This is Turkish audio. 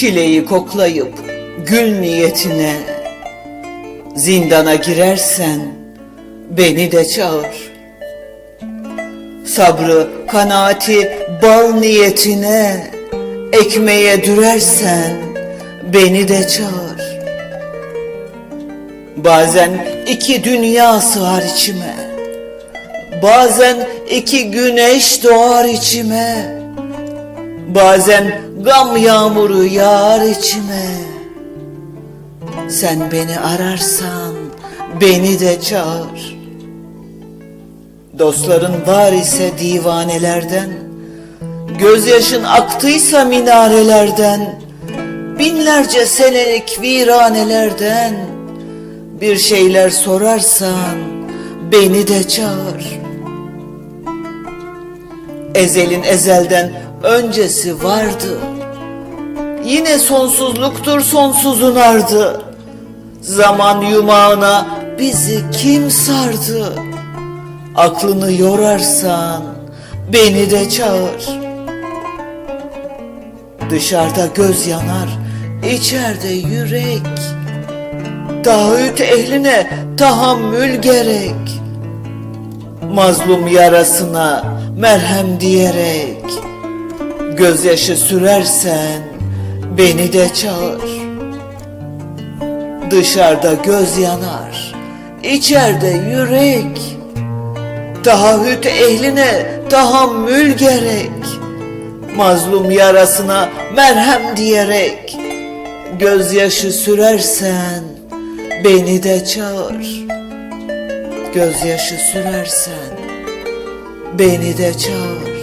Çileyi koklayıp gül niyetine Zindana girersen beni de çağır. Sabrı, kanaati, bal niyetine Ekmeğe dürersen beni de çağır. Bazen iki dünya sığar içime Bazen iki güneş doğar içime Bazen gam yağmuru yağar içime. Sen beni ararsan beni de çağır. Dostların var ise divanelerden Gözyaşın aktıysa minarelerden Binlerce senelik viranelerden Bir şeyler sorarsan beni de çağır. Ezelin ezelden öncesi vardı. Yine sonsuzluktur sonsuzun ardı. Zaman yumağına bizi kim sardı? Aklını yorarsan beni de çağır. Dışarıda göz yanar, içeride yürek. Taahhüt ehline tahammül gerek mazlum yarasına merhem diyerek gözyaşı sürersen beni de çağır. Dışarıda göz yanar, içeride yürek. Taahhüt ehline tahammül gerek. Mazlum yarasına merhem diyerek gözyaşı sürersen beni de çağır gözyaşı sürersen beni de çağır.